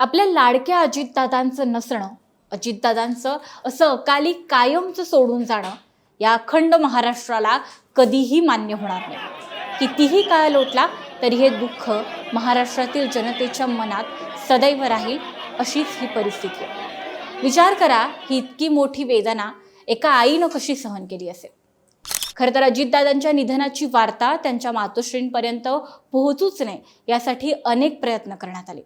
आपल्या लाडक्या अजितदादांचं नसणं अजितदादांचं असं अकाली कायमचं सोडून जाणं या अखंड महाराष्ट्राला कधीही मान्य होणार नाही. कितीही काळ लोटला तरी हे दुःख महाराष्ट्रातील जनतेच्या मनात सदैव राहील अशीच ही परिस्थिती आहे. विचार करा ही इतकी मोठी वेदना एका आईनं कशी सहन केली असेल? खरं तर अजितदादांच्या निधनाची वार्ता त्यांच्या मातोश्रींपर्यंत पोहोचूच नये यासाठी अनेक प्रयत्न करण्यात आले.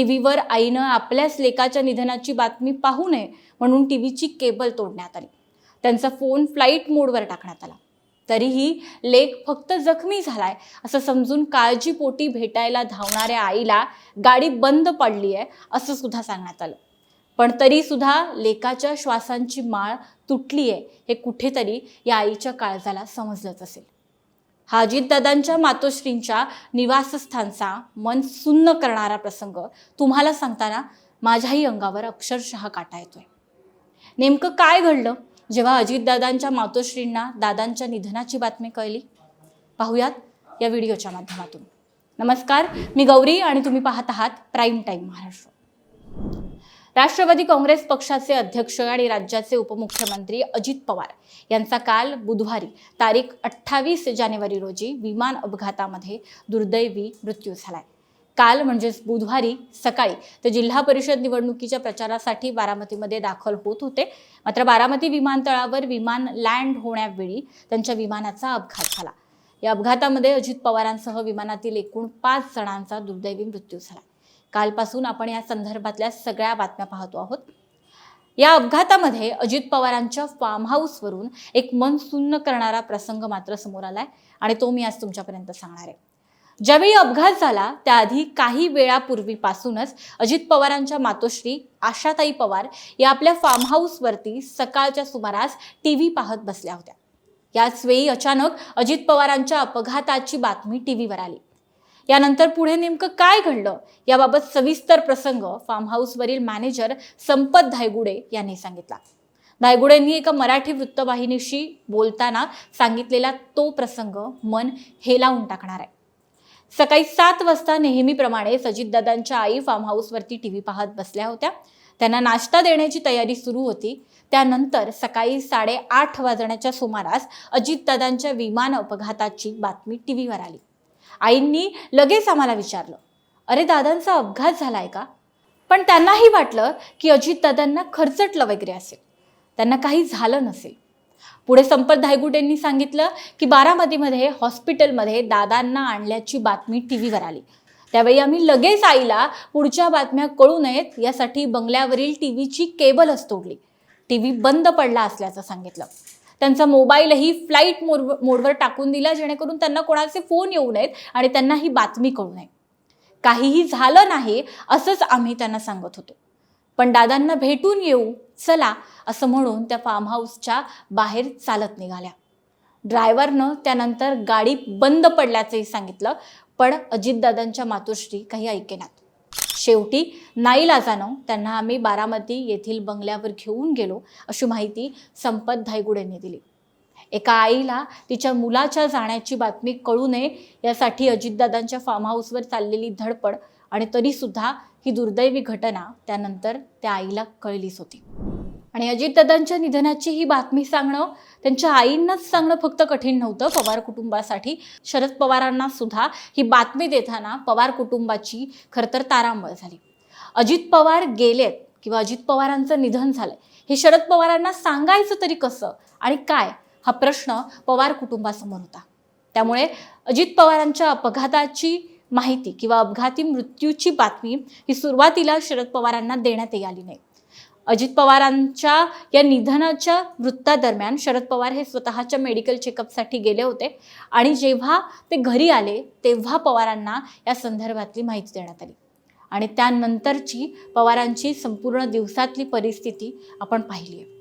टी व्हीवर आईनं आपल्याच लेकाच्या निधनाची बातमी पाहू नये म्हणून टी व्हीची केबल तोडण्यात आली. त्यांचा फोन फ्लाईट मोडवर टाकण्यात आला. तरीही लेख फक्त जखमी झालाय असं समजून काळजीपोटी भेटायला धावणाऱ्या आईला गाडी बंद पडली आहे असं सुद्धा सांगण्यात आलं. पण तरी सुद्धा लेकाच्या श्वासांची माळ तुटली आहे हे कुठेतरी या आईच्या काळजाला समजलंच असेल. हा अजितदादांच्या मातोश्रींच्या निवासस्थानचा मन सुन्न करणारा प्रसंग तुम्हाला सांगताना माझ्याही अंगावर अक्षरशः काटा येतोय. नेमकं काय घडलं जेव्हा अजितदादांच्या मातोश्रींना दादांच्या निधनाची बातमी कळली? पाहूयात या व्हिडिओच्या माध्यमातून. नमस्कार मी गौरी आणि तुम्ही पाहत आहात प्राईम टाईम महाराष्ट्र. राष्ट्रवादी काँग्रेस पक्षाचे अध्यक्ष आणि राज्याचे उपमुख्यमंत्री अजित पवार यांचा काल बुधवारी तारीख अठ्ठावीस जानेवारी रोजी विमान अपघातामध्ये दुर्दैवी मृत्यू झालाय. काल म्हणजेच बुधवारी सकाळी ते जिल्हा परिषद निवडणुकीच्या प्रचारासाठी बारामतीमध्ये दाखल होत होते. मात्र बारामती विमानतळावर विमान लँड होण्यावेळी त्यांच्या विमानाचा अपघात झाला. या अपघातामध्ये अजित पवारांसह विमानातील एकूण पाच जणांचा दुर्दैवी मृत्यू झाला. कालपासून आपण या संदर्भातल्या सगळ्या बातम्या पाहतो आहोत. या अपघातामध्ये अजित पवारांच्या फार्म हाऊसवरून एक मन सुन्न करणारा प्रसंग मात्र समोर आलाय आणि तो मी आज तुमच्यापर्यंत सांगणार आहे. ज्यावेळी अपघात झाला त्याआधी काही वेळापूर्वीपासूनच अजित पवारांच्या मातोश्री आशाताई पवार या आपल्या फार्म हाऊसवरती सकाळच्या सुमारास टी व्ही पाहत बसल्या होत्या. याच वेळी अचानक अजित पवारांच्या अपघाताची बातमी टी व्हीवर आली. यानंतर पुढे नेमकं काय घडलं? याबाबत सविस्तर प्रसंग फार्म हाऊसवरील मॅनेजर संपत धायगुडे यांनी सांगितला. धायगुडेंनी एका मराठी वृत्तवाहिनीशी बोलताना सांगितलेला तो प्रसंग मन हेलावून टाकणार आहे. सकाळी सात वाजता नेहमीप्रमाणे सजितदादांच्या आई फार्म हाऊसवरती टी व्ही पाहत बसल्या होत्या. त्यांना नाश्ता देण्याची तयारी सुरू होती. त्यानंतर सकाळी साडेआठ वाजण्याच्या सुमारास अजितदादांच्या विमान अपघाताची बातमी टी व्हीवर आली. आईंनी लगेच आम्हाला विचारलं अरे दादांचा अपघात झाला आहे का? पण त्यांनाही वाटलं की अजित दादांना खरचटलं वगैरे असेल. त्यांना काही झालं नसेल. पुढे संपत धायगुडेंनी सांगितलं की बारामतीमध्ये हॉस्पिटलमध्ये दादांना आणल्याची बातमी टी व्हीवर आली. त्यावेळी आम्ही लगेच आईला पुढच्या बातम्या कळू नयेत यासाठी बंगल्यावरील टी व्हीची केबलच तोडली. टी व्ही बंद पडला असल्याचं सांगितलं. त्यांचा मोबाईलही फ्लाईट मोड मोडवर टाकून दिला जेणेकरून त्यांना कोणाचे फोन येऊ नयेत आणि त्यांना ही बातमी कळू नये. काहीही झालं नाही असंच आम्ही त्यांना सांगत होतो. पण दादांना भेटून येऊ चला असं म्हणून त्या फार्म हाऊसच्या बाहेर चालत निघाल्या. ड्रायव्हरनं त्यानंतर गाडी बंद पडल्याचंही सांगितलं पण अजितदादांच्या मातोश्री काही ऐकेनात. शेवटी नाईलाजानं त्यांना आम्ही बारामती येथील बंगल्यावर घेऊन गेलो अशी माहिती संपत धायगुडेंनी दिली. एका आईला तिच्या मुलाच्या जाण्याची बातमी कळू नये यासाठी अजितदादांच्या फार्म हाऊसवर चाललेली धडपड आणि तरीसुद्धा ही दुर्दैवी घटना त्यानंतर त्या आईला कळलीच होती. आणि अजितदादांच्या निधनाची ही बातमी सांगणं त्यांच्या आईंनाच सांगणं फक्त कठीण नव्हतं पवार कुटुंबासाठी. शरद पवारांना सुद्धा ही बातमी देताना पवार कुटुंबाची खरं तर तारांबळ झाली. अजित पवार गेलेत किंवा अजित पवारांचं निधन झालंय हे शरद पवारांना सांगायचं तरी कसं आणि काय हा प्रश्न पवार कुटुंबासमोर होता. त्यामुळे अजित पवारांच्या अपघाताची माहिती किंवा अपघाती मृत्यूची बातमी ही सुरुवातीला शरद पवारांना देण्यात आली नाही. अजित पवारांच्या या निधनाच्या वृत्तादरम्यान शरद पवार हे स्वतःच्या मेडिकल चेकअपसाठी गेले होते. आणि जेव्हा ते घरी आले तेव्हा पवारांना या संदर्भातली माहिती देण्यात आली. आणि त्यानंतरची पवारांची संपूर्ण दिवसातली परिस्थिती आपण पाहिली आहे.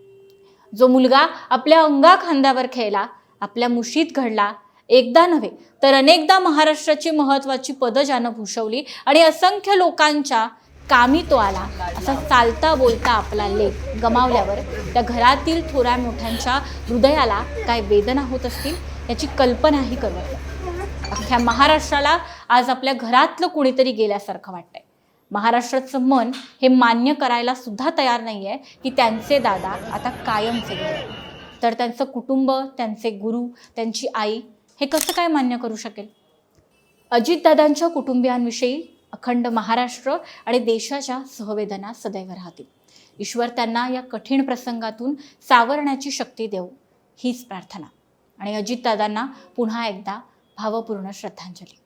जो मुलगा आपल्या अंगा खांद्यावर खेळला आपल्या मुशीत घडला एकदा नव्हे तर अनेकदा महाराष्ट्राची महत्त्वाची पदं ज्यानं भूषवली आणि असंख्य लोकांच्या कामी तो आला. असा चालता बोलता आपला लेख गमावल्यावर त्या घरातील थोड्या मोठ्यांच्या हृदयाला काय वेदना होत असतील याची कल्पनाही करत अख्ख्या महाराष्ट्राला आज आपल्या घरातलं कुणीतरी गेल्यासारखं वाटतंय. महाराष्ट्राचं मन हे मान्य करायला सुद्धा तयार नाही आहे की त्यांचे दादा आता कायमचे गेले. तर त्यांचं कुटुंब त्यांचे गुरु त्यांची आई हे कसं काय मान्य करू शकेल? अजितदादांच्या कुटुंबियांविषयी अखंड महाराष्ट्र आणि देशाच्या सहवेदना सदैव राहतील. ईश्वर त्यांना या कठीण प्रसंगातून सावरण्याची शक्ती देऊ हीच प्रार्थना. आणि अजितदादांना पुन्हा एकदा भावपूर्ण श्रद्धांजली.